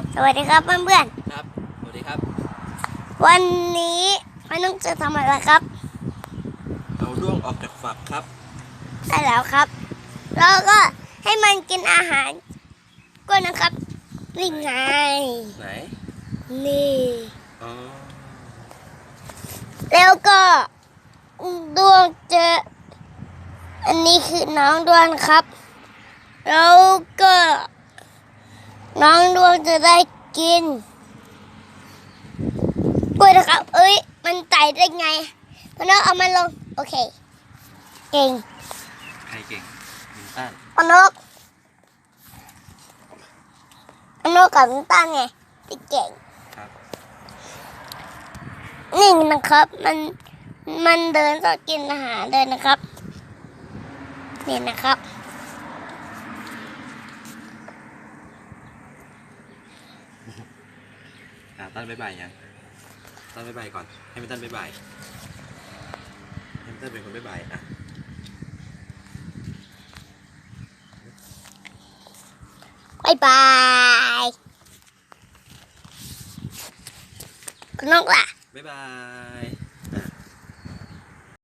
ครับสวัสดีครับเพื่อนครับ สวัสดีครับๆวันนี้ไม่ต้องจะทำอะไรครับ เอาด้วงออกจากฝักครับ ใช่แล้วครับ แล้วก็ให้มันกินอาหารก็นะครับนี่ไง ไหน นี่อ๋อแล้วก็ดวงเจอ อันนี้คือน้องดวงครับ แล้วก็ น้องดวงจะได้กินกล้วยนะครับ เอ้ย มันไต่ได้ไงพนกเอามันลง โอเค เก่ง ใครเก่งมินตันพนกพนกกับน้ำตาลไงที่เก่ง ครับ นี่นะครับ มัน มันเดินต้องกินอาหารเลยนะครับ นี่นะครับ อ่าตั้นบ๊ายบายยังตั้นบ๊ายบายก่อน ให้มินตันบ๊ายบายให้มินตันเป็นคนบ๊ายบายอะบายบายคุณนกล่ะบ๊ายบาย